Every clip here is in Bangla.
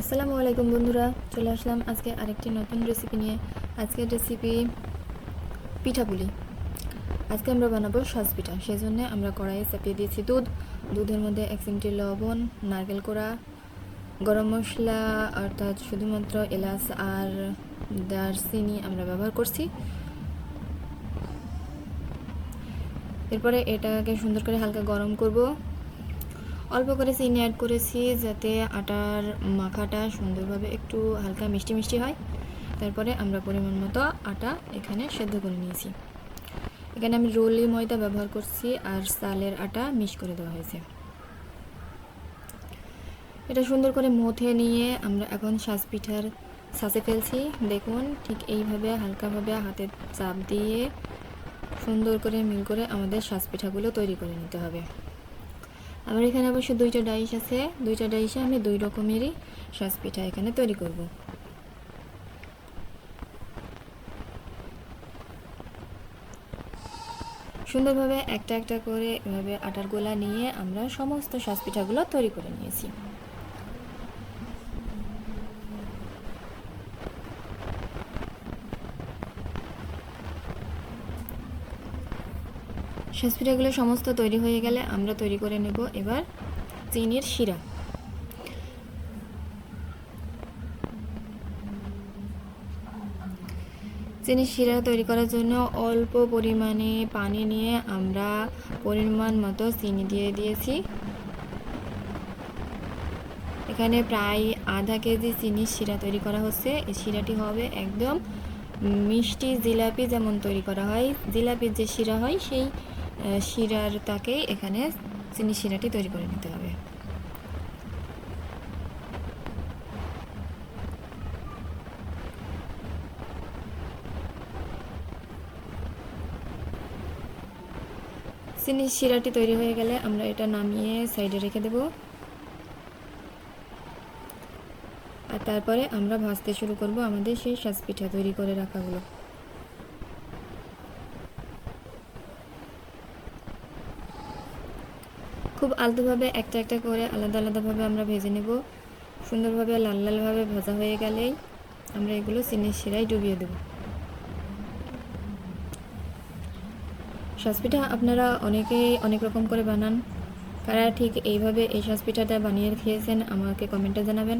আসসালামু আলাইকুম বন্ধুরা, চলে আসলাম আজকে আরেকটি নতুন রেসিপি নিয়ে। আজকের রেসিপি পিঠাপুলি। আজকে আমরা বানাবো সস পিঠা সেই জন্য আমরা কড়াইয়ে চাপিয়ে দিয়েছি দুধ। দুধের মধ্যে এক চিমটি লবণ, নারকেল কোড়া, গরম মশলা, অর্থাৎ শুধুমাত্র এলাচ আর দারচিনি আমরা ব্যবহার করছি। এরপরে এটাকে সুন্দর করে হালকা গরম করব। অল্প করে চিনি অ্যাড করেছি যাতে আটার মাখাটা সুন্দরভাবে একটু হালকা মিষ্টি মিষ্টি হয়। তারপরে আমরা পরিমাণ মতো আটা এখানে সেদ্ধ করে নিয়েছি। এখানে আমি রোলি ময়দা ব্যবহার করছি আর চালের আটা মিশ করে দেওয়া হয়েছে। এটা সুন্দর করে মথে নিয়ে আমরা এখন সাজ পিঠার সাজে ফেলছি। দেখুন ঠিক এইভাবে হালকাভাবে হাতে চাপ দিয়ে সুন্দর করে মিল করে আমাদের সাজ পিঠাগুলো তৈরি করে নিতে হবে। আমার এখানে অবশ্য দুইটা ডাইস আছে। দুইটা ডাইসে আমি দুই রকমেরই সস পিঠা এখানে তৈরি করব। সুন্দরভাবে একটা একটা করে এভাবে আটার গোলা নিয়ে আমরা সমস্ত সস পিঠাগুলো তৈরি করে নিয়েছি। সাজপিঠাগুলো সমস্ত তৈরি হয়ে গেলে আমরা তৈরি করে নেব এবার চিনির শিরা। চিনির শিরা তৈরি করার জন্য অল্প পরিমাণে পানি নিয়ে আমরা পরিমাণ মতো চিনি দিয়ে দিয়েছি। এখানে প্রায় আধা কেজি চিনির শিরা তৈরি করা হচ্ছে। এই শিরাটি হবে একদম মিষ্টি জিলাপি যেমন তৈরি করা হয়, জিলাপির যে শিরা হয়, সেই শিরার তাকেই এখানে চিনি শিরাটি তৈরি করে নিতে হবে। চিনি শিরাটি তৈরি হয়ে গেলে আমরা এটা নামিয়ে সাইডে রেখে দেব। আর তারপরে আমরা ভাজতে শুরু করব আমাদের সেই সাজ পিঠা তৈরি করে রাখাগুলো। খুব আলতোভাবে একটা একটা করে আলাদা আলাদাভাবে আমরা ভেজে নেব। সুন্দরভাবে লাল লালভাবে ভাজা হয়ে গেলেই আমরা এগুলো চিনির শিরায় ডুবিয়ে দেব। সাজপিঠা আপনারা অনেকেই অনেক রকম করে বানান। কারা ঠিক এইভাবে এই সাজপিঠাটা বানিয়ে খেয়েছেন আমাকে কমেন্টে জানাবেন।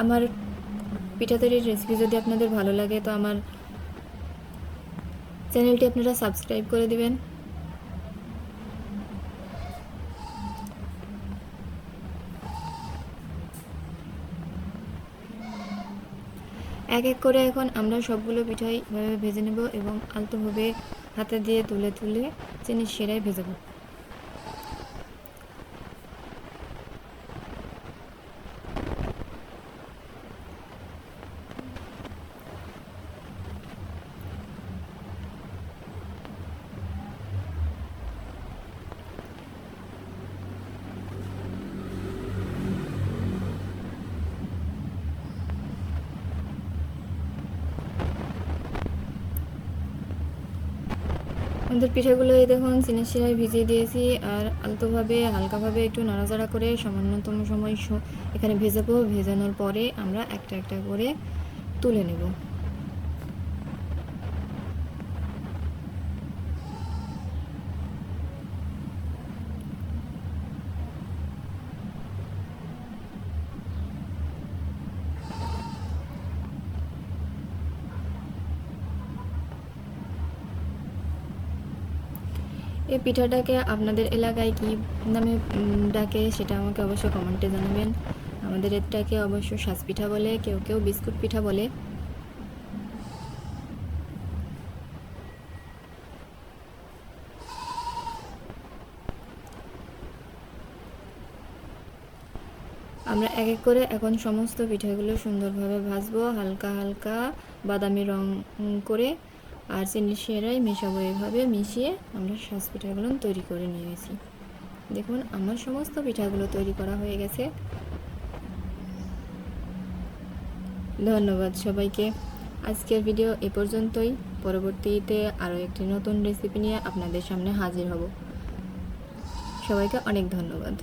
আমার পিঠা তৈরির রেসিপি যদি আপনাদের ভালো লাগে তো আমার চ্যানেলটি আপনারা সাবস্ক্রাইব করে দিবেন। এক এক করে এখন আমরা সবগুলো পিঠাই ভেজে নেব এবং আলতোভাবে হাতে দিয়ে তুলে তুলে চিনির শিরায় ভেজাবো আমাদের পিঠাগুলো এই দেখুন, চিনির শিরায় ভিজিয়ে দিয়েছি আর আলতোভাবে, হালকাভাবে একটু নাড়াচাড়া করে সামান্যতম সময় এখানে ভেজাবো। ভেজানোর পরে আমরা একটা একটা করে তুলে নেব। এই পিঠাটাকে আপনাদের এলাকায় কি নামে ডাকে সেটা আমাকে অবশ্যই কমেন্টে জানাবেন। আমাদের এটাকে অবশ্য সাজ পিঠা বলে, কেউ কেউ বিস্কুট পিঠা বলে। আমরা এক এক করে এখন সমস্ত পিঠাগুলো সুন্দরভাবে ভাজবো, হালকা হালকা বাদামি রং করে। আর চিনি সেরাই মেশাবো এভাবে মিশিয়ে আমরা সাজ পিঠাগুলো তৈরি করে নিয়েছি। দেখুন, আমার সমস্ত পিঠাগুলো তৈরি করা হয়ে গেছে। ধন্যবাদ সবাইকে। আজকের ভিডিও এ পর্যন্তই। পরবর্তীতে আরও একটি নতুন রেসিপি নিয়ে আপনাদের সামনে হাজির হব। সবাইকে অনেক ধন্যবাদ।